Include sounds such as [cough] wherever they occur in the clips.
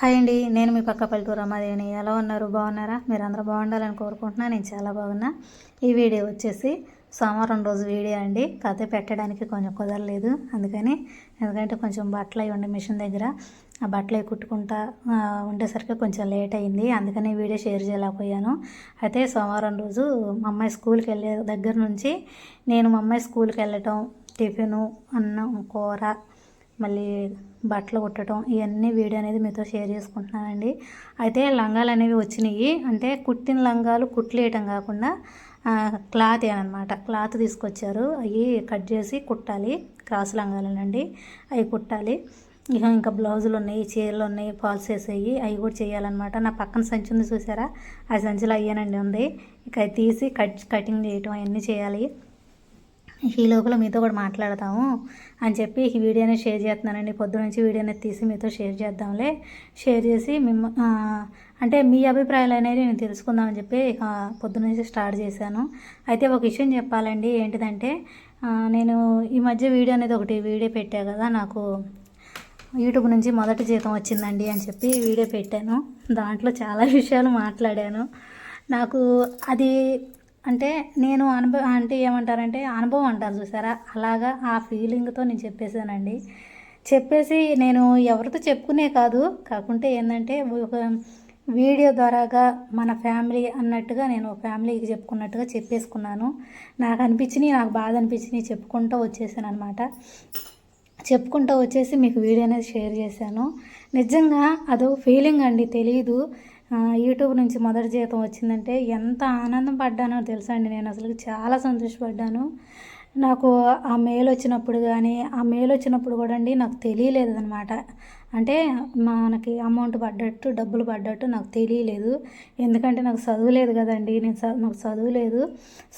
Hi అండి నేను మీ పక్క పల్లెటూరు అమ్మాదేవిని ఎలా ఉన్నారు? బాగున్నారా? మీరు అందరూ బాగుండాలని కోరుకుంటున్నా నేను చాలా బాగున్నా. ఈ వీడియో వచ్చేసి సోమవారం రోజు వీడియో అండి. కథ పెట్టడానికి కొంచెం కుదరలేదు అందుకని ఎందుకంటే కొంచెం బట్టలు అవి ఉండే మిషన్ దగ్గర ఆ బట్టలు అవి కుట్టుకుంటా ఉండేసరికి కొంచెం లేట్ అయింది. అందుకని ఈ వీడియో షేర్ చేయలేకపోయాను. అయితే సోమవారం రోజు మా అమ్మాయి స్కూల్కి వెళ్ళే దగ్గర నుంచి నేను మా అమ్మాయి స్కూల్కి వెళ్ళటం టిఫిను అన్నం కూర మళ్ళీ బట్టలు కుట్టడం ఇవన్నీ వీడియో అనేది మీతో షేర్ చేసుకుంటున్నానండి. అయితే లంగాలు అనేవి వచ్చినాయి. అంటే కుట్టిన లంగాలు కుట్లేయటం కాకుండా క్లాత్ అనమాట క్లాత్ తీసుకొచ్చారు. అవి కట్ చేసి కుట్టాలి. క్రాస్ లంగాలనండి. అవి కుట్టాలి. ఇక ఇంకా బ్లౌజులు ఉన్నాయి చీరలు ఉన్నాయి ఫాల్స్ వేసేవి అవి కూడా చేయాలన్నమాట. నా పక్కన సంచి ఉంది చూసారా? ఆ సంచిలో అయ్యానండి ఉంది. ఇక అవి తీసి కట్ కటింగ్ చేయటం అవన్నీ చేయాలి. ఈ లోపల మీతో కూడా మాట్లాడతాము అని చెప్పి ఈ వీడియోని షేర్ చేస్తున్నానండి. పొద్దు నుంచి వీడియోని తీసి మీతో షేర్ చేద్దాంలే. షేర్ చేసి మిమ్మ అంటే మీ అభిప్రాయాలు అనేది నేను తెలుసుకుందామని చెప్పి పొద్దు నుంచి స్టార్ట్ చేశాను. అయితే ఒక విషయం చెప్పాలండి. ఏంటిదంటే నేను ఈ మధ్య వీడియో అనేది ఒకటి వీడియో పెట్టా కదా నాకు యూట్యూబ్ నుంచి మొదటి జీతం వచ్చిందండి అని చెప్పి వీడియో పెట్టాను. దాంట్లో చాలా [laughs] విషయాలు మాట్లాడాను. నాకు అది అంటే నేను అనుభవం అంటే ఏమంటారంటే అనుభవం అంటారు చూసారా? అలాగా ఆ ఫీలింగ్తో నేను చెప్పేశానండి. చెప్పేసి నేను ఎవరితో చెప్పుకునే కాదు. కాకుంటే ఏంటంటే ఒక వీడియో ద్వారాగా మన ఫ్యామిలీ అన్నట్టుగా నేను ఫ్యామిలీకి చెప్పుకున్నట్టుగా చెప్పేసుకున్నాను. నాకు అనిపించినాయి నాకు బాధ అనిపించినాయి చెప్పుకుంటూ వచ్చేసాను అనమాట చెప్పుకుంటూ వచ్చేసి మీకు వీడియో అనేది షేర్ చేశాను. నిజంగా అదో ఫీలింగ్ అండి తెలియదు యూట్యూబ్ నుంచి మొదటి జీతం వచ్చిందంటే ఎంత ఆనందం పడ్డానో తెలుసా అండి. నేను అసలు చాలా సంతోషపడ్డాను. నాకు ఆ మెయిల్ వచ్చినప్పుడు కానీ ఆ మెయిల్ వచ్చినప్పుడు కూడా అండి నాకు తెలియలేదు అనమాట అంటే మనకి అమౌంట్ పడ్డట్టు డబ్బులు పడ్డట్టు నాకు తెలియలేదు. ఎందుకంటే నాకు చదువు లేదు కదండి. నేను నాకు చదువు లేదు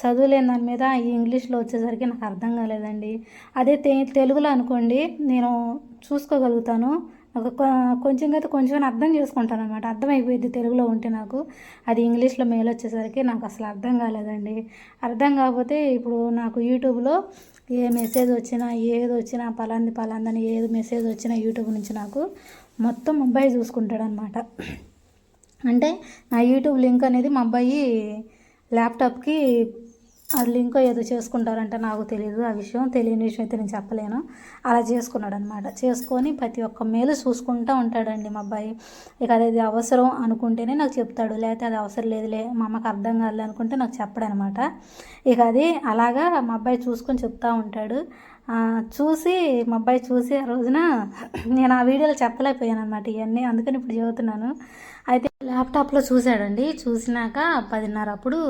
చదువు లేని దాని మీద ఈ ఇంగ్లీష్లో వచ్చేసరికి నాకు అర్థం కాలేదండి. అదే తె తెలుగులో అనుకోండి నేను చూసుకోగలుగుతాను. నాకు కొంచెం అయితే కొంచెం అర్థం చేసుకుంటాను అనమాట అర్థమైపోయింది తెలుగులో ఉంటే నాకు. అది ఇంగ్లీష్లో మెయిల్ వచ్చేసరికి నాకు అసలు అర్థం కాలేదండి. అర్థం కాకపోతే ఇప్పుడు నాకు యూట్యూబ్లో ఏ మెసేజ్ వచ్చినా ఏది వచ్చినా పలాంది పలాందని ఏది మెసేజ్ వచ్చినా యూట్యూబ్ నుంచి నాకు మొత్తం అబ్బాయి చూసుకుంటాడు అనమాట అంటే నా యూట్యూబ్ లింక్ అనేది మా అబ్బాయి ల్యాప్టాప్కి వాళ్ళు లింక్ ఏదో చేసుకుంటారంటే నాకు తెలియదు ఆ విషయం తెలియని విషయం అయితే నేను చెప్పలేను. అలా చేసుకున్నాడు అనమాట చేసుకొని ప్రతి ఒక్క మేలు చూసుకుంటూ ఉంటాడండి మా అబ్బాయి. ఇక అది అవసరం అనుకుంటేనే నాకు చెప్తాడు. లేకపోతే అది అవసరం లేదులే మా అమ్మకి అర్థం కాదు అనుకుంటే నాకు చెప్పడు అనమాట ఇక అది అలాగా మా అబ్బాయి చూసుకొని చెప్తూ ఉంటాడు. చూసి మా అబ్బాయి చూసి ఆ రోజున నేను ఆ వీడియోలో చెప్పలేకపోయాను అనమాట ఇవన్నీ అందుకని ఇప్పుడు చదువుతున్నాను అయితే ల్యాప్టాప్లో చూశాడండి. చూసినాక పదిన్నర అప్పుడు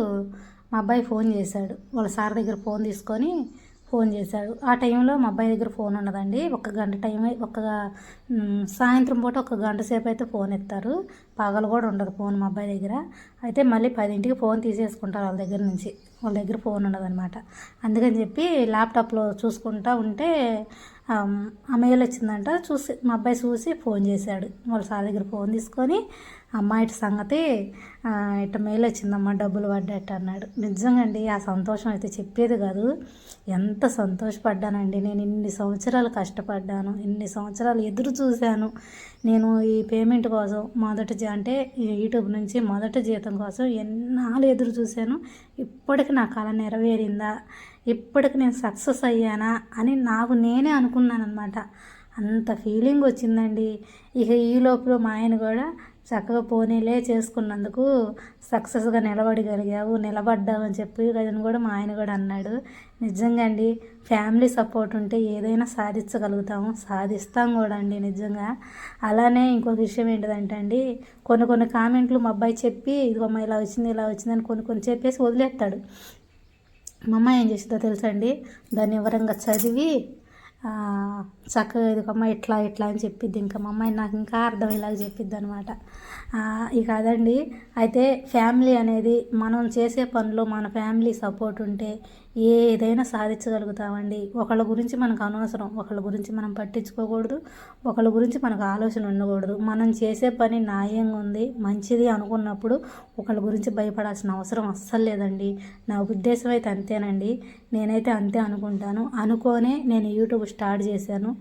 మా అబ్బాయి ఫోన్ చేశాడు. వాళ్ళ సార్ దగ్గర ఫోన్ తీసుకొని ఫోన్ చేశాడు. ఆ టైంలో మా అబ్బాయి దగ్గర ఫోన్ ఉండదండి ఒక గంట టైం ఒక సాయంత్రం పూట ఒక గంట సేపు అయితే ఫోన్ ఎత్తారు. పగలు కూడా ఉండదు ఫోన్ మా అబ్బాయి దగ్గర. అయితే మళ్ళీ పదింటికి ఫోన్ తీసేసుకుంటారు వాళ్ళ దగ్గర నుంచి. వాళ్ళ దగ్గర ఫోన్ ఉండదన్నమాట అందుకని చెప్పి ల్యాప్టాప్లో చూసుకుంటా ఉంటే అమ్మాయిలు వచ్చిందంట చూసి మా అబ్బాయి చూసి ఫోన్ చేశాడు. వాళ్ళ సార్ దగ్గర ఫోన్ తీసుకొని అమ్మాయి సంగతి ఇట ఇట్ట మెయిల్ వచ్చిందమ్మా డబ్బులు పడ్డట్టు అన్నాడు. నిజంగా అండి ఆ సంతోషం అయితే చెప్పేది కాదు. ఎంత సంతోషపడ్డానండి. నేను ఇన్ని సంవత్సరాలు కష్టపడ్డాను ఇన్ని సంవత్సరాలు ఎదురు చూశాను. నేను ఈ పేమెంట్ కోసం మొదటి అంటే యూట్యూబ్ నుంచి మొదటి జీతం కోసం ఎన్నాళ్ళు ఎదురు చూశాను. ఇప్పటికి నా కళ నెరవేరిందా? ఇప్పటికి నేను సక్సెస్ అయ్యానా అని నాకు నేనే అనుకున్నాను అనమాట అంత ఫీలింగ్ వచ్చిందండి. ఇక ఈ లోపల మా ఆయన కూడా చక్కగా పోనీలే చేసుకున్నందుకు సక్సెస్గా నిలబడగలిగావు నిలబడ్డావు అని చెప్పి అని కూడా మా ఆయన కూడా అన్నాడు. నిజంగా అండి ఫ్యామిలీ సపోర్ట్ ఉంటే ఏదైనా సాధించగలుగుతాము సాధిస్తాం కూడా అండి నిజంగా. అలానే ఇంకొక విషయం ఏంటిదంటే అండి కొన్ని కొన్ని కామెంట్లు మా అబ్బాయి చెప్పి ఇదిగో అమ్మాయి ఇలా వచ్చింది ఇలా వచ్చిందని కొన్ని కొన్ని చెప్పేసి వదిలేస్తాడు. మా అమ్మ ఏం చేసిందో తెలుసండి దాన్ని వివరంగా చదివి చక్కగా ఇదిగమ్మ ఇట్లా ఇట్లా అని చెప్పిద్ది. ఇంకా మా అమ్మాయి నాకు ఇంకా అర్థమయ్యేలాగా చెప్పిద్ది అనమాట ఇక అదండి. అయితే ఫ్యామిలీ అనేది మనం చేసే పనిలో మన ఫ్యామిలీ సపోర్ట్ ఉంటే ఏదైనా సాధించగలుగుతామండి. ఒకళ్ళ గురించి మనకు అనవసరం ఒకళ్ళ గురించి మనం పట్టించుకోకూడదు ఒకళ్ళ గురించి మనకు ఆలోచన ఉండకూడదు. మనం చేసే పని న్యాయంగా ఉంది మంచిది అనుకున్నప్పుడు ఒకళ్ళ గురించి భయపడాల్సిన అవసరం అస్సలు లేదండి. నా ఉద్దేశం అయితే అంతేనండి. నేనైతే అంతే అనుకుంటాను. అనుకోనే నేను యూట్యూబ్ స్టార్ట్ చేశాను.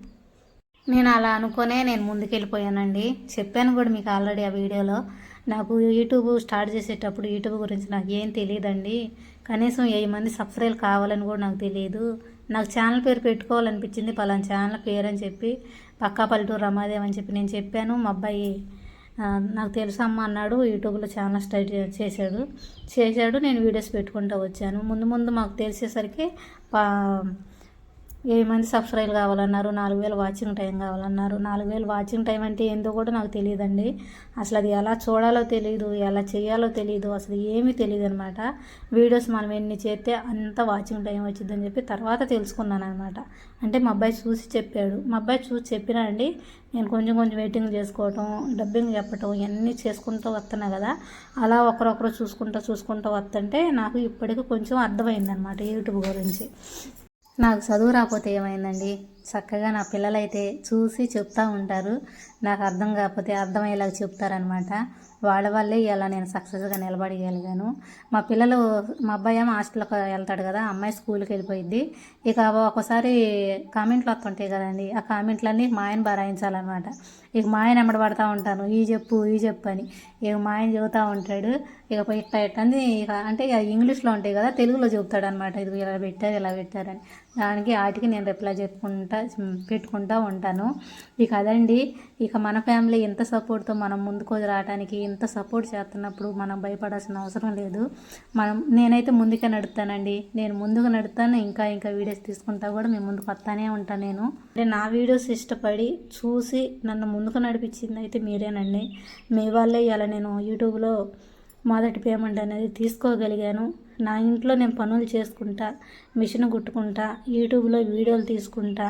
నేను అలా అనుకునే నేను ముందుకెళ్ళిపోయానండి. చెప్పాను కూడా మీకు ఆల్రెడీ ఆ వీడియోలో. నాకు యూట్యూబ్ స్టార్ట్ చేసేటప్పుడు యూట్యూబ్ గురించి నాకు ఏం తెలియదండి. కనీసం ఏ మంది సబ్స్క్రైబ్ కావాలని కూడా నాకు తెలియదు. నాకు ఛానల్ పేరు పెట్టుకోవాలనిపించింది. పలానా ఛానల్ పేరు అని చెప్పి పక్కా పల్లెటూరు రమాదేవ్ అని చెప్పి నేను చెప్పాను. మా అబ్బాయి నాకు తెలుసమ్మ అన్నాడు. యూట్యూబ్లో ఛానల్ స్టార్ట్ చేశాడు. చేశాడు. నేను వీడియోస్ పెట్టుకుంటూ వచ్చాను. ముందు ముందు మాకు తెలిసేసరికి ఏ మంది సబ్స్క్రైబ్ కావాలన్నారు నాలుగు వేలు వాచింగ్ టైం కావాలన్నారు. నాలుగు వేలు వాచింగ్ టైం అంటే ఏందో కూడా నాకు తెలియదండి. అసలు అది ఎలా చూడాలో తెలియదు ఎలా చేయాలో తెలియదు అసలు ఏమీ తెలియదు అనమాట వీడియోస్ మనం ఎన్ని చేస్తే అంత వాచింగ్ టైం వచ్చిందని చెప్పి తర్వాత తెలుసుకున్నాను అనమాట అంటే మా అబ్బాయి చూసి చెప్పాడు. మా అబ్బాయి చూసి చెప్పినా అండి నేను కొంచెం కొంచెం వెయిటింగ్ చేసుకోవటం డబ్బింగ్ చెప్పటం ఇవన్నీ చేసుకుంటూ వస్తున్నా కదా. అలా ఒకరొకరు చూసుకుంటూ చూసుకుంటూ వస్తుంటే నాకు ఇప్పటికీ కొంచెం అర్థమైందనమాట యూట్యూబ్ గురించి. నాకు చదువు రాకపోతే ఏమైందండి? చక్కగా నా పిల్లలైతే చూసి చెప్తా ఉంటారు. నాకు అర్థం కాకపోతే అర్థమయ్యేలాగా చెప్తారనమాట వాళ్ళ వల్లే ఇలా నేను సక్సెస్గా నిలబడగలిగాను. మా పిల్లలు మా అబ్బాయి ఏమో హాస్టల్కి వెళ్తాడు కదా అమ్మాయి స్కూల్కి వెళ్ళిపోయింది ఇక ఒకసారి కామెంట్లు వస్తుంటాయి కదండి ఆ కామెంట్లన్నీ మా ఆయన బరాయించాలన్నమాట. ఇక మా ఆయన వెంబడి పడతా ఉంటాను ఈ చెప్పు ఈ చెప్పు అని. ఇక మా ఆయన చెబుతూ ఉంటాడు ఇక పోయి ఇట్లా ఇట్లా అని ఇక అంటే ఇక ఇంగ్లీష్లో ఉంటాయి కదా తెలుగులో చెబుతాడు అనమాట ఇది ఇలా పెట్టారు ఇలా పెట్టారని. దానికి వాటికి నేను రిప్లై చెప్పుకుంటా పెట్టుకుంటూ ఉంటాను. ఇక అదండి ఇక మన ఫ్యామిలీ ఎంత సపోర్ట్తో మనం ముందుకు రావడానికి ఇంత సపోర్ట్ చేస్తున్నప్పుడు మనం భయపడాల్సిన అవసరం లేదు. మనం నేనైతే ముందుకే నడుపుతానండి. నేను ముందుకు నడుపుతాను ఇంకా ఇంకా వీడియోస్ తీసుకుంటా కూడా మేము ముందుకు వస్తానే ఉంటాను నేను. అంటే నా వీడియోస్ ఇష్టపడి చూసి నన్ను ముందుకు నడిపించింది అయితే మీరేనండి. మీ వాళ్ళే ఇలా నేను యూట్యూబ్లో మొదటి పేమెంట్ అనేది తీసుకోగలిగాను. నా ఇంట్లో నేను పనులు చేసుకుంటా మిషన్ కుట్టుకుంటా యూట్యూబ్లో వీడియోలు తీసుకుంటా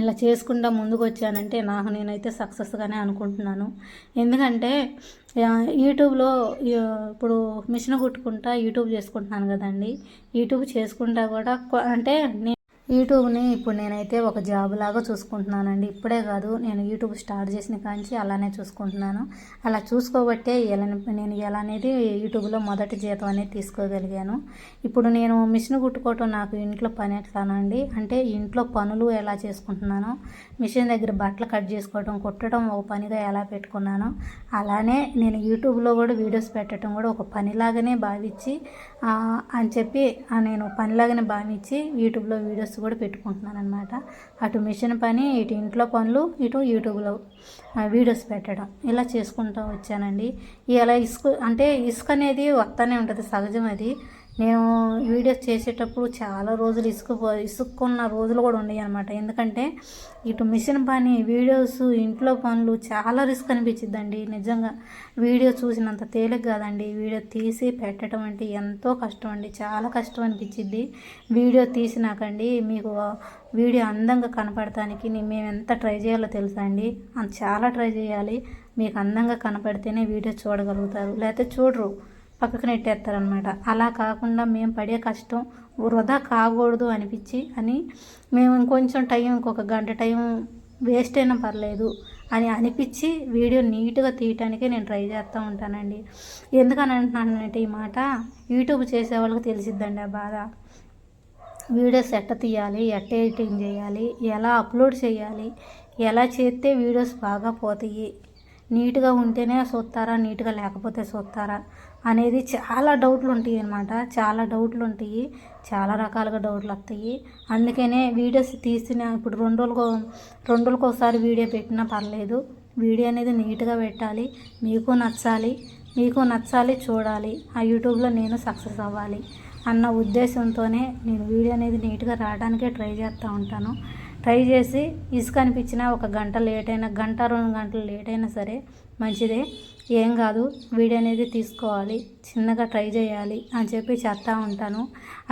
ఇలా చేసుకుంటా ముందుకు వచ్చానంటే నాకు నేనైతే సక్సెస్గానే అనుకుంటున్నాను. ఎందుకంటే యూట్యూబ్లో ఇప్పుడు మిషన్ కుట్టుకుంటా యూట్యూబ్ చేసుకుంటున్నాను కదండి. యూట్యూబ్ చేసుకుంటా కూడా అంటే నేను యూట్యూబ్ని ఇప్పుడు నేనైతే ఒక జాబ్ లాగా చూసుకుంటున్నానండి. ఇప్పుడే కాదు నేను యూట్యూబ్ స్టార్ట్ చేసిన కాంచి అలానే చూసుకుంటున్నాను. అలా చూసుకోబట్టే ఎలా నేను ఎలా అనేది యూట్యూబ్లో మొదటి జీతం అనేది తీసుకోగలిగాను. ఇప్పుడు నేను మిషన్ కుట్టుకోవటం నాకు ఇంట్లో పని ఎట్లానండి అంటే ఇంట్లో పనులు ఎలా చేసుకుంటున్నాను మిషన్ దగ్గర బట్టలు కట్ చేసుకోవటం కుట్టడం ఒక పనిగా ఎలా పెట్టుకున్నాను అలానే నేను యూట్యూబ్లో కూడా వీడియోస్ పెట్టడం కూడా ఒక పనిలాగానే భావించి అని చెప్పి నేను పనిలాగానే భావించి యూట్యూబ్లో వీడియోస్ కూడా పెట్టుకుంటున్నాను అనమాట అటు మిషన్ పని ఇటు ఇంట్లో పనులు ఇటు యూట్యూబ్లో వీడియోస్ పెట్టడం. ఇలా చేసుకుంటూ వచ్చానండి. ఇలా ఇసుక అంటే ఇసుక అనేది వస్తూనే ఉంటుంది సహజం అది. నేను వీడియోస్ చేసేటప్పుడు చాలా రోజులు ఇసుకుపో ఇసుక్కున్న రోజులు కూడా ఉన్నాయి అనమాట ఎందుకంటే ఇటు మిషన్ పని వీడియోస్ ఇంట్లో పనులు చాలా రిస్క్ అనిపించిద్దండి. నిజంగా వీడియో చూసినంత తేలిక కాదండి. వీడియో తీసి పెట్టడం అంటే ఎంతో కష్టం అండి చాలా కష్టం అనిపించింది వీడియో తీసినాకండి మీకు వీడియో అందంగా కనపడటానికి మేము ఎంత ట్రై చేయాలో తెలుసా అండి? అంత చాలా ట్రై చేయాలి. మీకు అందంగా కనపడితేనే వీడియో చూడగలుగుతారు. లేకపోతే చూడరు. పక్కకు నెట్టేస్తారనమాట అలా కాకుండా మేము పడే కష్టం వృధా కాకూడదు అనిపించి అని మేము ఇంకొంచెం టైం ఇంకొక గంట టైం వేస్ట్ అయినా పర్లేదు అని అనిపించి వీడియో నీట్గా తీయటానికే నేను ట్రై చేస్తూ ఉంటానండి. ఎందుకని అంటున్నానంటే ఈ మాట? యూట్యూబ్ చేసే వాళ్ళకి తెలిసిద్దండి ఆ బాధ. వీడియోస్ ఎట్ట తీయాలి ఎట్ట ఎడిటింగ్ చేయాలి ఎలా అప్లోడ్ చేయాలి ఎలా చేస్తే వీడియోస్ బాగా పోతాయి? నీట్గా ఉంటేనే చూస్తారా నీట్గా లేకపోతే చూస్తారా? అనేది చాలా డౌట్లు ఉంటాయి అనమాట చాలా డౌట్లు ఉంటాయి చాలా రకాలుగా డౌట్లు వస్తాయి అందుకనే వీడియోస్ తీసిన ఇప్పుడు రెండు రోజులకు రెండు రోజులకు ఒకసారి వీడియో పెట్టినా పర్లేదు. వీడియో అనేది నీట్గా పెట్టాలి. మీకు నచ్చాలి. మీకు నచ్చాలి చూడాలి. ఆ యూట్యూబ్లో నేను సక్సెస్ అవ్వాలి అన్న ఉద్దేశంతోనే నేను వీడియో అనేది నీట్గా రావడానికే ట్రై చేస్తూ ఉంటాను. ట్రై చేసి ఇసుక అనిపించినా ఒక గంట లేట్ అయినా గంట రెండు గంటలు లేట్ అయినా సరే మంచిదే. ఏం కాదు వీడియో అనేది తీసుకోవాలి చిన్నగా ట్రై చేయాలి అని చెప్పి చేస్తూ ఉంటాను.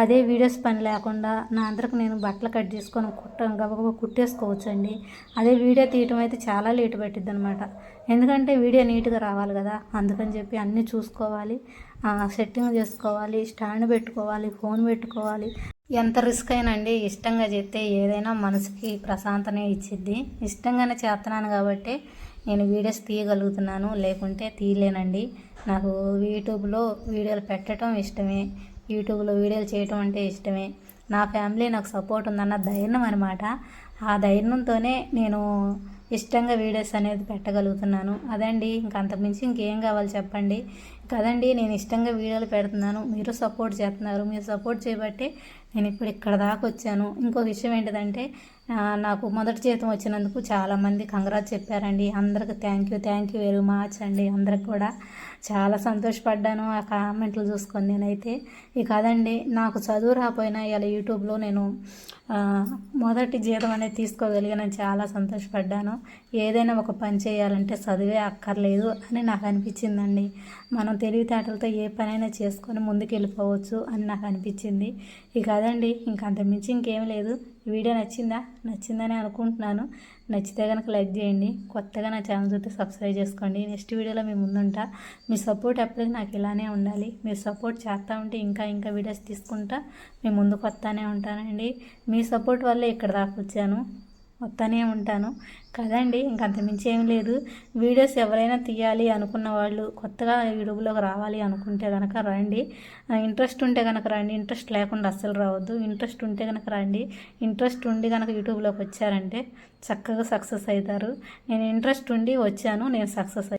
అదే వీడియోస్ పని లేకుండా నా అందరికి నేను బట్టలు కట్ చేసుకొని కుట్ట గబగబా కుట్టేసుకోవచ్చండి. అదే వీడియో తీయటం అయితే చాలా లేట్ పెట్టిద్ది అనమాట ఎందుకంటే వీడియో నీట్గా రావాలి కదా అందుకని చెప్పి అన్నీ చూసుకోవాలి సెట్టింగ్ చేసుకోవాలి స్టాండ్ పెట్టుకోవాలి ఫోన్ పెట్టుకోవాలి. ఎంత రిస్క్ అయినా అండి ఇష్టంగా చేస్తే ఏదైనా మనసుకి ప్రశాంతనే ఇచ్చిద్ది. ఇష్టంగానే చేస్తున్నాను కాబట్టి నేను వీడియోస్ తీయగలుగుతున్నాను లేకుంటే తీయలేనండి. నాకు యూట్యూబ్లో వీడియోలు పెట్టడం ఇష్టమే. యూట్యూబ్లో వీడియోలు చేయటం అంటే ఇష్టమే. నా ఫ్యామిలీ నాకు సపోర్ట్ ఉందన్న ధైర్యం అనమాట ఆ ధైర్యంతోనే నేను ఇష్టంగా వీడియోస్ అనేది పెట్టగలుగుతున్నాను. అదండి ఇంక అంతకుమించి ఇంకేం కావాలి చెప్పండి. కదండి నేను ఇష్టంగా వీడియోలు పెడుతున్నాను. మీరు సపోర్ట్ చేస్తున్నారు. మీరు సపోర్ట్ చేయబట్టే నేను ఇప్పుడు ఇక్కడ దాకా వచ్చాను. ఇంకో విషయం ఏంటిదంటే నాకు మొదటి జీతం వచ్చినందుకు చాలామంది కంగ్రాట్ చెప్పారండి. అందరికి thank you thank you very much అండి. అందరికి కూడా చాలా సంతోషపడ్డాను ఆ కామెంట్లు చూసుకొని నేనైతే. ఇక కాదండి నాకు చదువు రాపోయినా ఇలా యూట్యూబ్లో నేను మొదటి జీతం అనేది తీసుకోగలిగాను చాలా సంతోషపడ్డాను. ఏదైనా ఒక పని చేయాలంటే చదివే అక్కర్లేదు అని నాకు అనిపించిందండి. మనం తెలివితేటలతో ఏ పనైనా చేసుకొని ముందుకు వెళ్ళిపోవచ్చు అని నాకు అనిపించింది. ఇక అదండి ఇంకంతమించి ఇంకేం లేదు. వీడియో నచ్చిందా? నచ్చిందని అనుకుంటున్నాను. నచ్చితే కనుక లైక్ చేయండి. కొత్తగా నా ఛానల్ చూస్తే సబ్స్క్రైబ్ చేసుకోండి. నెక్స్ట్ వీడియోలో మీ ముందుంటా. మీ సపోర్ట్ ఎప్పటికీ నాకు ఇలానే ఉండాలి. మీరు సపోర్ట్ చేస్తూ ఉంటే ఇంకా ఇంకా వీడియోస్ తీసుకుంటా. మీ ముందుకు వస్తానే ఉంటానండి. మీ సపోర్ట్ వల్లే ఇక్కడ దాకా వచ్చాను. వస్తానే ఉంటాను. కదండి ఇంక అంతమించి ఏం లేదు. వీడియోస్ ఎవరైనా తీయాలి అనుకున్న వాళ్ళు కొత్తగా యూట్యూబ్లోకి రావాలి అనుకుంటే కనుక రండి. ఇంట్రెస్ట్ ఉంటే కనుక రండి. ఇంట్రెస్ట్ లేకుండా అస్సలు రావద్దు. ఇంట్రెస్ట్ ఉంటే కనుక రండి. ఇంట్రెస్ట్ ఉండి కనుక యూట్యూబ్లోకి వచ్చారంటే చక్కగా సక్సెస్ అవుతారు. నేను ఇంట్రెస్ట్ ఉండి వచ్చాను నేను సక్సెస్